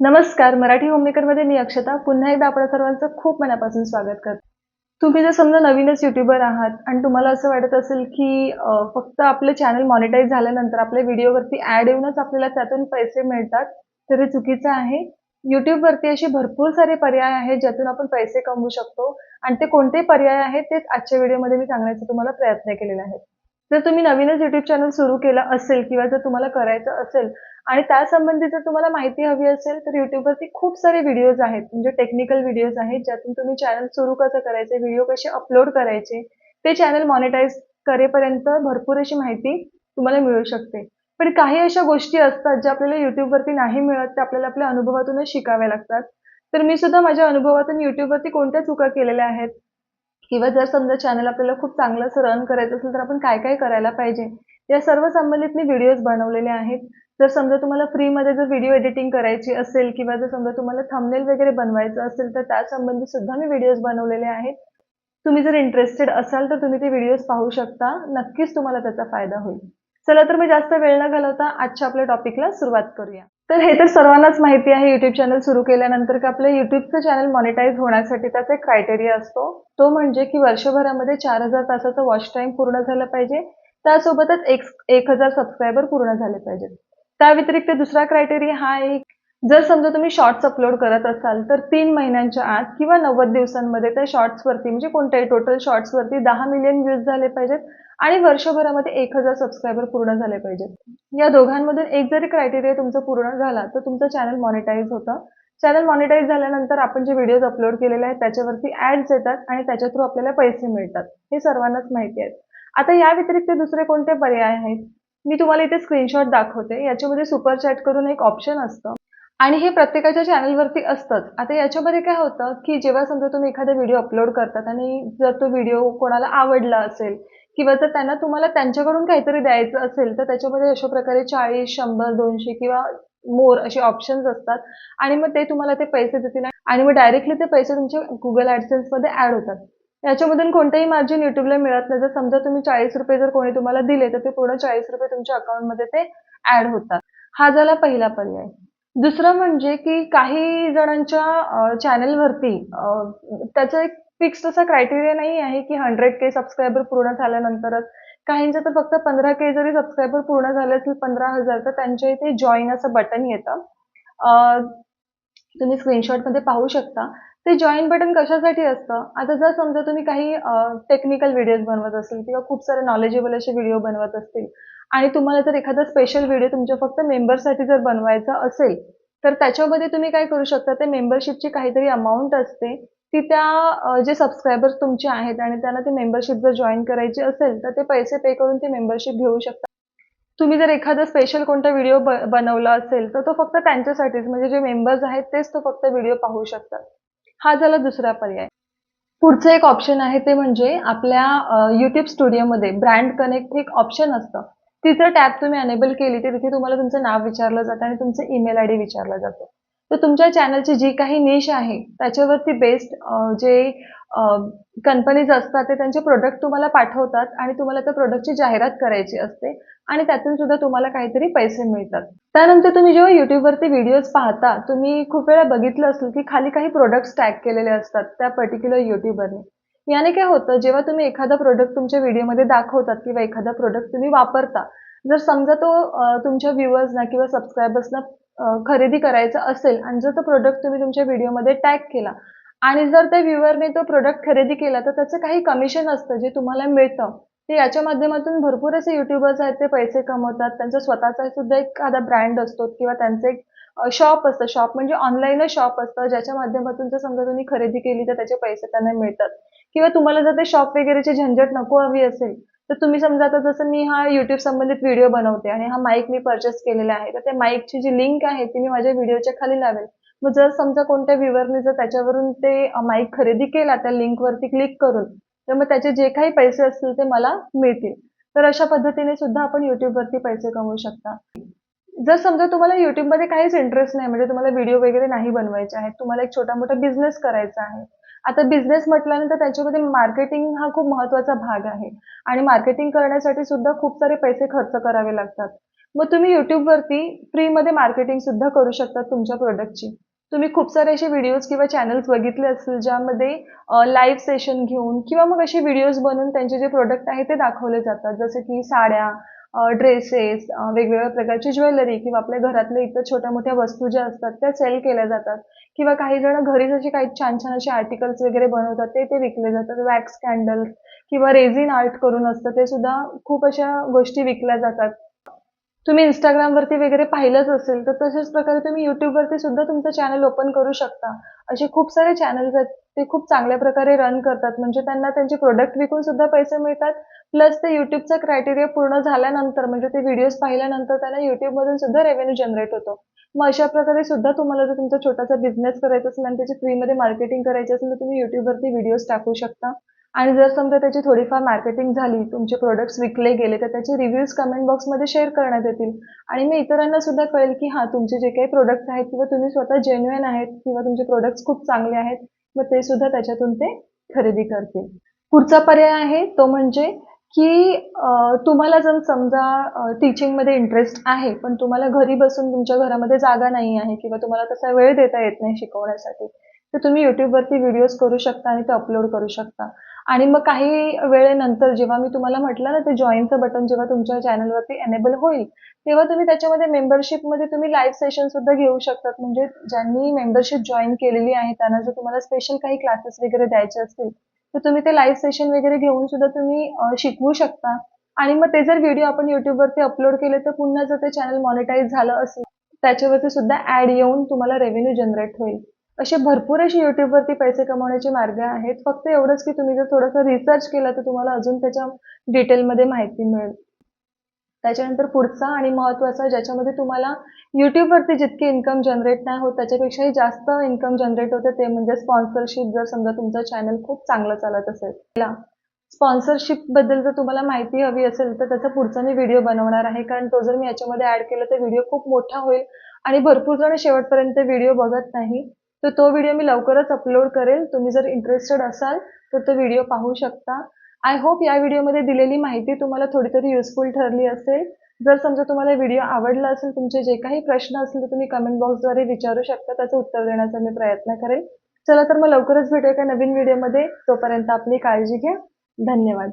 नमस्कार मराठी होममेकरमध्ये मी अक्षता. पुन्हा एकदा आपल्या सर्वांचं खूप मनापासून स्वागत करते. तुम्ही जर समजा नवीनच युट्यूबर आहात आणि तुम्हाला असं वाटत असेल की फक्त आपलं चॅनल मॉनिटाईज झाल्यानंतर आपल्या व्हिडिओवरती ॲड येऊनच आपल्याला त्यातून पैसे मिळतात तर हे चुकीचं आहे. युट्यूबवरती असे भरपूर सारे पर्याय आहेत ज्यातून आपण पैसे कमवू शकतो आणि ते कोणते पर्याय आहेत तेच आजच्या व्हिडिओमध्ये मी सांगण्याचा तुम्हाला प्रयत्न केलेला आहे. जर तुम्ही नवीनच युट्यूब चॅनल सुरू केलं असेल किंवा जर तुम्हाला करायचं असेल आणि त्यासंबंधी जर तुम्हाला माहिती हवी असेल तर युट्यूबवरती खूप सारे व्हिडिओज आहेत. म्हणजे टेक्निकल व्हिडिओज आहेत ज्यातून तुम्ही चॅनल सुरू कसं करायचे व्हिडिओ कसे अपलोड करायचे ते चॅनल मॉनिटाईज करेपर्यंत भरपूर अशी माहिती तुम्हाला मिळू शकते. पण काही अशा गोष्टी असतात ज्या आपल्याला युट्यूबवरती नाही मिळत त्या आपल्याला आपल्या अनुभवातूनच शिकाव्या लागतात. तर मी सुद्धा माझ्या अनुभवातून युट्यूबवरती कोणत्या चुका केलेल्या आहेत? किंवा जर समजा चॅनल आपल्याला खूप चांगलं असं रन करायचं असेल तर आपण काय काय करायला पाहिजे? या सर्व संबंधित मी व्हिडिओज बनवलेले आहेत. जर समजा तुम्हाला फ्रीमध्ये जर व्हिडिओ एडिटिंग करायची असेल किंवा जर समजा तुम्हाला थंबनेल वगैरे बनवायचं असेल तर त्यासंबंधी सुद्धा मी व्हिडिओज बनवलेले आहेत. तुम्ही जर इंटरेस्टेड असाल तर तुम्ही ते व्हिडिओज पाहू शकता. नक्कीच तुम्हाला त्याचा फायदा होईल. चला तर मी जास्त वेळ न घालवता आजच्या आपल्या टॉपिकला सुरुवात करूया. तर हे तर सर्वांनाच माहिती आहे युट्यूब चॅनल सुरू केल्यानंतर की आपलं युट्यूबचं चॅनल मॉनिटाईज होण्यासाठी त्याचा एक क्रायटेरिया असतो. तो म्हणजे की वर्षभरामध्ये चार हजार तासाचा वॉच टाईम पूर्ण झाला पाहिजे. त्यासोबतच एक एक हजार सबस्क्रायबर पूर्ण झाले पाहिजेत. त्या व्यतिरिक्त दुसरा क्रायटेरिया हा एक जर समजा तुम्ही शॉर्ट्स अपलोड करत असाल तर तीन महिन्यांच्या आत किंवा नव्वद दिवसांमध्ये त्या शॉर्ट्सवरती म्हणजे कोणत्याही टोटल शॉर्ट्सवरती दहा मिलियन व्ह्यूज झाले पाहिजेत आणि वर्षभरामध्ये एक हजार सबस्क्रायबर पूर्ण झाले पाहिजेत. या दोघांमधून एक जरी क्रायटेरिया तुमचं पूर्ण झाला तर तुमचं चॅनल मॉनिटाईज होतं. चॅनल मॉनिटाईज झाल्यानंतर आपण जे व्हिडिओज अपलोड केलेले आहेत त्याच्यावरती ॲड्स येतात आणि त्याच्या थ्रू आपल्याला पैसे मिळतात. हे सर्वांनाच माहिती आहे. आता या व्यतिरिक्त दुसरे कोणते पर्याय आहेत? मी तुम्हाला इथे स्क्रीनशॉट दाखवते. याच्यामध्ये सुपर चॅट करून एक ऑप्शन असतं. आणि हे प्रत्येकाच्या चॅनलवरती असतंच. आता याच्यामध्ये काय होतं की जेव्हा समजा तुम्ही एखादा व्हिडिओ अपलोड करतात आणि जर तो व्हिडिओ कोणाला आवडला असेल किंवा जर त्यांना तुम्हाला त्यांच्याकडून काहीतरी द्यायचं असेल तर त्याच्यामध्ये अशा प्रकारे चाळीस शंभर दोनशे किंवा मोर असे ऑप्शन्स असतात. आणि मग ते तुम्हाला ते पैसे देतील आणि मग डायरेक्टली ते पैसे तुमच्या गुगल ॲडसेन्समध्ये ॲड होतात. याच्यामधून कोणतंही मार्जिन युट्यूबला मिळत नाही. जर समजा तुम्ही चाळीस रुपये जर कोणी तुम्हाला दिले तर ते पूर्ण चाळीस रुपये तुमच्या अकाउंटमध्ये ते ऍड होतात. हा झाला पहिला पर्याय. दुसरं म्हणजे की काही जणांच्या चॅनेलवरती त्याचा एक फिक्स असा क्रायटेरिया नाही आहे की हंड्रेड के सबस्क्रायबर पूर्ण झाल्यानंतरच. काहींचं तर फक्त पंधरा के जरी सबस्क्रायबर पूर्ण झाले असेल पंधरा हजार तर त्यांच्या इथे जॉईन असं बटन येतं. तुम्ही स्क्रीनशॉटमध्ये पाहू शकता. ते जॉईन बटन कशासाठी असतं? आता जर समजा तुम्ही काही टेक्निकल व्हिडिओज बनवत असेल किंवा खूप सारे नॉलेजेबल असे व्हिडिओ बनवत असतील आणि तुम्हाला जर एखादा स्पेशल व्हिडिओ तुमच्या फक्त मेंबरसाठी जर बनवायचा असेल तर त्याच्यामध्ये तुम्ही काय करू शकता? ते मेंबरशिपची काहीतरी अमाऊंट असते. ती त्या जे सबस्क्रायबर्स तुमचे आहेत आणि त्यांना ती मेंबरशिप जर जॉईन करायची असेल तर ते पैसे पे करून ती मेंबरशिप घेऊ शकता. तुम्ही जर एखादा स्पेशल कोणता व्हिडिओ बनवला असेल तर तो फक्त त्यांच्यासाठीच म्हणजे जे मेंबर्स आहेत तेच तो फक्त व्हिडिओ पाहू शकतात. हा झाला दुसरा पर्याय. पुढचं एक ऑप्शन आहे ते म्हणजे आपल्या युट्यूब स्टुडिओमध्ये ब्रँड कनेक्ट एक ऑप्शन असतं. तिचं टॅब तुम्ही अनेबल केली तर तिथे तुम्हाला तुमचं नाव विचारलं जातं आणि तुमचं ईमेल आय डी विचारला जातो. तर तुमच्या चॅनलची जी काही निश आहे त्याच्यावरती बेस्ड जे कंपनीज असतात ते त्यांचे प्रोडक्ट तुम्हाला पाठवतात आणि तुम्हाला त्या प्रोडक्टची जाहिरात करायची असते आणि त्यातून सुद्धा तुम्हाला काहीतरी पैसे मिळतात. त्यानंतर तुम्ही जेव्हा युट्यूबवरती व्हिडिओज पाहता तुम्ही खूप वेळा बघितलं असेल की खाली काही प्रोडक्ट्स टॅग केलेले असतात त्या पर्टिक्युलर युट्यूबरने याने काय होतं जेव्हा तुम्ही एखादा प्रोडक्ट तुमच्या व्हिडिओमध्ये दाखवतात किंवा एखादा प्रोडक्ट तुम्ही वापरता जर समजा तो तुमच्या व्ह्युअर्सना किंवा सबस्क्रायबर्सना खरेदी करायचा असेल आणि जर तो प्रोडक्ट तुम्ही तुमच्या व्हिडिओमध्ये टॅग केला आणि जर त्या व्ह्युअरने तो प्रोडक्ट खरेदी केला तर त्याचं काही कमिशन असतं जे तुम्हाला मिळतं. ते याच्या माध्यमातून भरपूर असे युट्यूबर्स आहेत ते पैसे कमवतात. त्यांचा स्वतःचा सुद्धा एखादा ब्रँड असतो किंवा त्यांचं एक शॉप असतं. शॉप म्हणजे ऑनलाईनच शॉप असतं. ज्याच्या माध्यमातून जर समजा तुम्ही खरेदी केली तर त्याचे पैसे त्यांना मिळतात. किंवा तुम्हाला जर ते शॉप वगैरेची झंझट नको हवी असेल तर तुम्ही समजा आता जसं मी हा युट्यूब संबंधित व्हिडिओ बनवते आणि हा माईक मी परचेस केलेला आहे तर त्या माईकची जी लिंक आहे ती मी माझ्या व्हिडिओच्या खाली लावेल. मग जर समजा कोणत्या व्ह्युअरने जर त्याच्यावरून ते माईक खरेदी केला त्या लिंकवरती क्लिक करून तर मग त्याचे जे काही पैसे असतील ते मला मिळतील. तर अशा पद्धतीने सुद्धा आपण युट्यूबवरती पैसे कमवू शकता. जर समजा तुम्हाला युट्यूबमध्ये काहीच इंटरेस्ट नाही म्हणजे तुम्हाला व्हिडिओ वगैरे नाही बनवायचे आहेत तुम्हाला एक छोटा मोठा बिझनेस करायचा आहे. आता बिझनेस म्हटल्यानंतर त्याच्यामध्ये मार्केटिंग हा खूप महत्त्वाचा भाग आहे. आणि मार्केटिंग करण्यासाठी सुद्धा खूप सारे पैसे खर्च करावे लागतात. मग तुम्ही युट्यूबवरती फ्रीमध्ये मार्केटिंग सुद्धा करू शकता तुमच्या प्रोडक्टची तुम्ही खूप सारे असे व्हिडिओज किंवा चॅनल्स बघितले असतील ज्यामध्ये लाईव्ह सेशन घेऊन किंवा मग असे व्हिडिओज बनवून त्यांचे जे प्रोडक्ट आहे ते दाखवले जातात. जसे की साड्या ड्रेसेस वेगवेगळ्या प्रकारची ज्वेलरी किंवा आपल्या घरातल्या इतर छोट्या मोठ्या वस्तू ज्या असतात त्या सेल केल्या जातात. किंवा काही जण घरीच असे काही छान छान असे आर्टिकल्स वगैरे बनवतात ते ते विकले जातात. वॅक्स कॅन्डल्स किंवा रेझिन आर्ट करून असतं ते सुद्धा खूप अशा गोष्टी विकल्या जातात. तुम्ही इंस्टाग्रामवरती वगैरे पाहिलंच असेल तर तशाच प्रकारे तुम्ही युट्यूबवरती सुद्धा तुमचं चॅनल ओपन करू शकता. असे खूप सारे चॅनल्स आहेत ते खूप चांगल्या प्रकारे रन करतात. म्हणजे त्यांना त्यांचे प्रोडक्ट विकून सुद्धा पैसे मिळतात. प्लस ते युट्यूबचा क्रायटेरिया पूर्ण झाल्यानंतर म्हणजे ते व्हिडिओज पाहिल्यानंतर त्यांना युट्यूबमधून सुद्धा रेव्हेन्यू जनरेट होतो. मग अशा प्रकारे सुद्धा तुम्हाला जर तुमचा छोटासा बिझनेस करायचा असेल आणि त्याची फ्रीमध्ये मार्केटिंग करायची असेल तर तुम्ही युट्यूबवरती व्हिडिओज टाकू शकता. आणि जर समजा त्याची थोडीफार मार्केटिंग झाली तुमचे प्रोडक्ट्स विकले गेले तर त्याचे रिव्ह्यूज कमेंट बॉक्समध्ये शेअर करण्यात येतील. आणि मग इतरांना सुद्धा कळेल की हां तुमचे जे काही प्रोडक्ट्स आहेत किंवा तुम्ही स्वतः जेन्युअन आहेत किंवा तुमचे प्रोडक्ट्स खूप चांगले आहेत मग ते सुद्धा त्याच्यातून ते खरेदी करतील. पुढचा पर्याय आहे तो म्हणजे की तुम्हाला जर समजा टीचिंगमध्ये इंटरेस्ट आहे पण तुम्हाला घरी बसून तुमच्या घरामध्ये जागा नाही आहे किंवा तुम्हाला तसा वेळ देता येत नाही शिकवण्यासाठी तर तुम्ही युट्यूबवरती व्हिडिओज करू शकता आणि ते अपलोड करू शकता. आणि मग काही वेळेनंतर जेव्हा मी तुम्हाला म्हटलं ना ते जॉईनचं बटन जेव्हा तुमच्या चॅनलवरती एनेबल होईल तेव्हा तुम्ही त्याच्यामध्ये मेंबरशिपमध्ये तुम्ही लाईव्ह सेशन सुद्धा घेऊ शकतात. म्हणजे ज्यांनी मेंबरशिप जॉईन केलेली आहे त्यांना जर तुम्हाला स्पेशल काही क्लासेस वगैरे द्यायचे असतील तर तुम्ही ते लाईव्ह सेशन वगैरे घेऊन सुद्धा तुम्ही शिकवू शकता. आणि मग ते जर व्हिडिओ आपण युट्यूबवरती अपलोड केले तर पुन्हा जर ते चॅनल मॉनिटाईज झालं असेल त्याच्यावरती सुद्धा ॲड येऊन तुम्हाला रेव्हेन्यू जनरेट होईल. असे भरपूर असे युट्यूबवरती पैसे कमवण्याचे मार्ग आहेत. फक्त एवढंच की तुम्ही जर थोडंसं रिसर्च केलं तर तुम्हाला अजून त्याच्या डिटेलमध्ये माहिती मिळेल. त्याच्यानंतर पुढचा आणि महत्त्वाचा ज्याच्यामध्ये तुम्हाला युट्यूबवरती जितकी इन्कम जनरेट नाही होत त्याच्यापेक्षाही जास्त इन्कम जनरेट होते ते म्हणजे स्पॉन्सरशिप जर समजा तुमचं चॅनल खूप चांगलं चालत असेल स्पॉन्सरशिपबद्दल जर तुम्हाला माहिती हवी असेल तर त्याचा पुढचा मी व्हिडिओ बनवणार आहे. कारण तो जर मी याच्यामध्ये ऍड केला तर व्हिडिओ खूप मोठा होईल. आणि भरपूर जण शेवटपर्यंत व्हिडिओ बघत नाही. तर तो व्हिडिओ मी लवकरच अपलोड करेल. तुम्ही जर इंटरेस्टेड असाल तर तो व्हिडिओ पाहू शकता. आय होप या व्हिडिओमध्ये दिलेली माहिती तुम्हाला थोडी तरी युजफुल ठरली असेल. जर समजा तुम्हाला व्हिडिओ आवडला असेल तुमचे जे काही प्रश्न असतील तर तुम्ही कमेंट बॉक्सद्वारे विचारू शकता. त्याचं उत्तर देण्याचा मी प्रयत्न करेल. चला तर मग लवकरच भेटूया एका नवीन व्हिडिओमध्ये तोपर्यंत आपली काळजी घ्या. धन्यवाद.